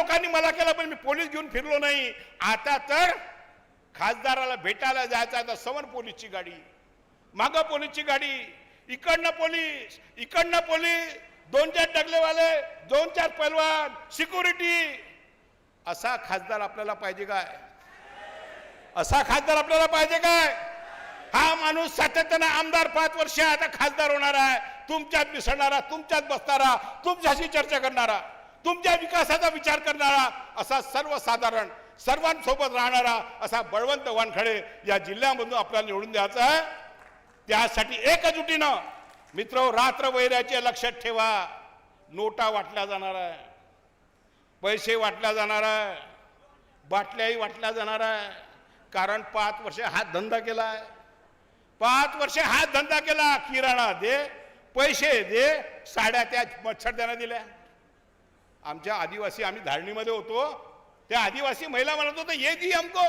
लोकांनी मला केलं पण मी पोलीस घेऊन फिरलो नाही. आता तर खासदाराला भेटायला जायचं आता सवन पोलीसची गाडी. मागं पोलीसची गाडी. इकडनं पोलीस इकडनं पोलीस. दोन चार डगलेवाले दोन चार पैलवान सिक्युरिटी. असा खासदार आपल्याला पाहिजे काय? असा खासदार आपल्याला पाहिजे काय? हा माणूस सातत्यानं आमदार पाच वर्ष आता खासदार होणार आहे. तुमच्यात मिसळणारा तुमच्यात बसणारा तुमच्याशी चर्चा करणारा. तुमच्या विकासाचा विचार करणारा असा सर्वसाधारण सर्वांसोबत राहणारा असा बळवंत वानखडे या जिल्ह्यामधून आपल्याला निवडून द्यायचा आहे. त्यासाठी एकजुटीनं मित्र रात्र वैराचे लक्षात ठेवा. नोटा वाटल्या जाणार आहे. पैसे वाटल्या जाणार आहे. बाटल्याही वाटल्या जाणार आहे. कारण पाच वर्ष हा धंदा केला आहे. पाच वर्ष हा धंदा केला. किराणा दे पैसे दे साड्या त्या मच्छरद्यानं दिल्या. आमच्या आदिवासी आम्ही धारणीमध्ये होतो. त्या आदिवासी महिला म्हणत होतं ये दी हमको?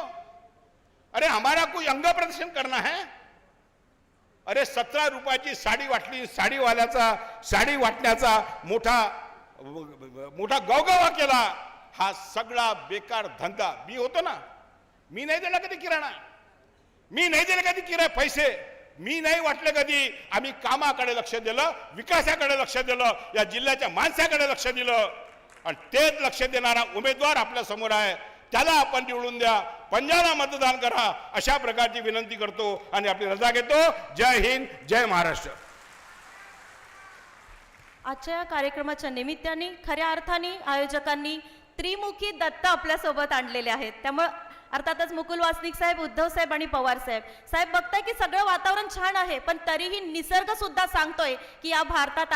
अरे हमारा कोई अंग प्रदर्शन करना है? अरे सतरा रुपयाची साडी वाटली साडीवाल्याचा साडी वाटण्याचा मोठा मोठा गवगवा केला. हा सगळा बेकार धंदा. मी होतो ना. मी नाही दिला कधी किराणा. मी नाही दिले कधी किराय पैसे. मी नाही वाटले कधी आम्ही कामाकडे लक्ष दिलं विकासाकडे लक्ष दिलं या जिल्ह्याच्या माणसाकडे लक्ष दिलं. आणि तेच लक्ष देणारा उमेदवार आपल्यासमोर आहे. त्याला आपण निवडून द्या. पंजाला मतदान करा. अशा प्रकारची विनंती करतो आणि आपली रजा घेतो. जय हिंद जय महाराष्ट्र. आजच्या या कार्यक्रमाच्या निमित्ताने खऱ्या अर्थाने आयोजकांनी त्रिमुखी दत्त आपल्यासोबत आणलेले आहेत. त्यामुळे अर्थातच मुकुल वासनिक साहेब उद्धव साहेब आणि पवार साहेब. साहेब बघताय की सगळं वातावरण छान आहे पण तरीही निसर्ग सुद्धा सांगतोय की या भारतात